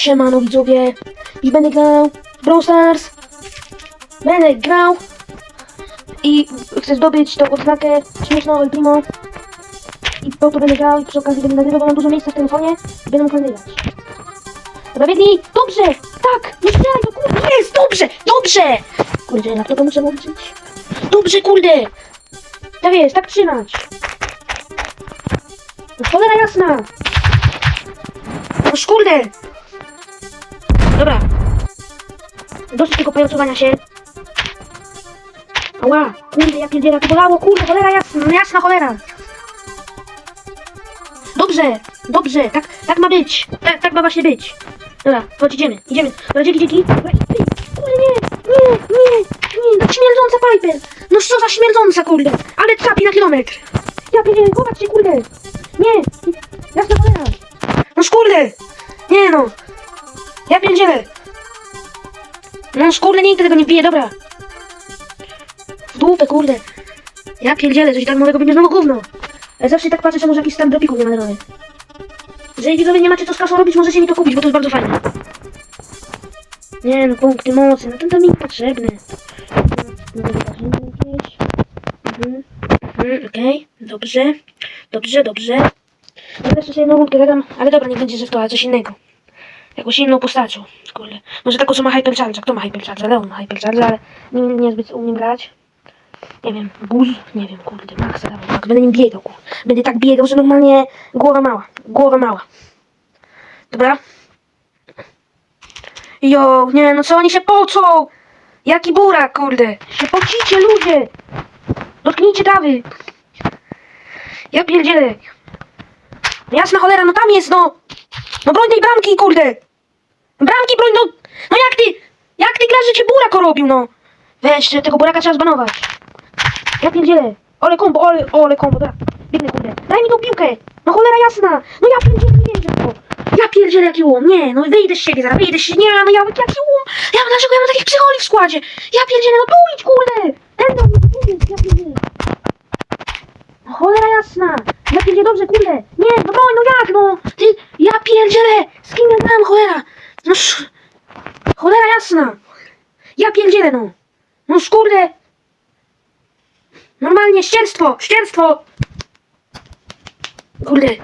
Siemano widzowie. I będę grał w Brawl Stars. Będę grał. I chcę zdobyć tą odznakę śmieszną El Primo. I po to będę grał i przy okazji będę nagrywał, mam dużo miejsca w telefonie i będę mógł nagrywać. Dobra, biegnij! Dobrze! Tak! Nie strzelaj do kurde! Jest! Dobrze! Dobrze! Kurde, na to muszę włączyć. Dobrze, kurde! Tak jest, tak trzymać. No cholera jasna! No kurde! Dobra. Dosyć tego pajacowania się. Ała, kurde, jak pierdziela, to bolało, kurde, cholera jasna, no jasna cholera. Dobrze, dobrze, tak, tak ma być, tak, tak ma właśnie być. Dobra, chodź, idziemy, idziemy. Dobra, dzięki, dzięki. Kurde, nie, nie, nie, nie, ta śmierdząca Piper. No co za śmierdząca, kurde, ale trapi na kilometr. Ja pierdzielę, się, kurde. Nie, jasna cholera. No kurde, nie no. Ja pierdzielę. No kurde, nigdy tego nie piję, dobra. W dupę, kurde. Ja pierdzielę, coś tak nowego będzie znowu gówno. Ja zawsze tak patrzę, że może jakiś stan dropików dole. Jeżeli widzowie nie macie co z kasą robić, możecie mi to kupić, bo to jest bardzo fajne. Nie no, punkty mocy, no to, to mi potrzebne. No, zobaczymy jakieś. Mhm, mhm, okej, dobrze, dobrze, dobrze. Ja też sobie jedną rundkę zagram, ale dobra, nie będzie, że w to, ale coś innego. Jakąś inną postacią, kurde. Może taką, co ma Hypercharge. Kto ma Hypercharge? Leon ma Hypercharge, ale nie, nie zbyt umiem grać. Nie wiem, Buz? Nie wiem, kurde, Maxa dawał, Max. Będę nim biegał, kurde. Będę tak biegał, że normalnie głowa mała. Głowa mała. Dobra? Jo, nie, no co oni się pocą? Jaki burak, kurde. Się pocicie, ludzie. Dotknijcie trawy. Ja pierdzielę. Jasna cholera, no tam jest, no. No broń tej bramki, kurde. Bramki broń, no. No jak ty, jak ty grasz, że cię burak robił, no. Weź, tego buraka trzeba zbanować. Ja pierdzielę. Ole kombo, ole, ole kombo, dobra. Biegnę, kurde. Daj mi tą piłkę. No cholera jasna. No ja pierdzielę, nie wierzę w to. Ja pierdzielę, jaki łom. Nie, no wyjdę z siebie zaraz, wyjdę z. Nie, no ja, jaki łom. Ja, dlaczego ja mam takich psycholi w składzie? Ja pierdzielę, no tu idź, kurde do mnie, tu idź, ja pierdzielę. No cholera jasna. Ja pierdzielę, dobrze, kurde. Nie, no broń, no. Ty, ja pierdzielę. Z kim ja gram, cholera? No sz... Cholera jasna. Ja pierdzielę, no. No kurde. Normalnie ścierstwo, ścierstwo. Kurde.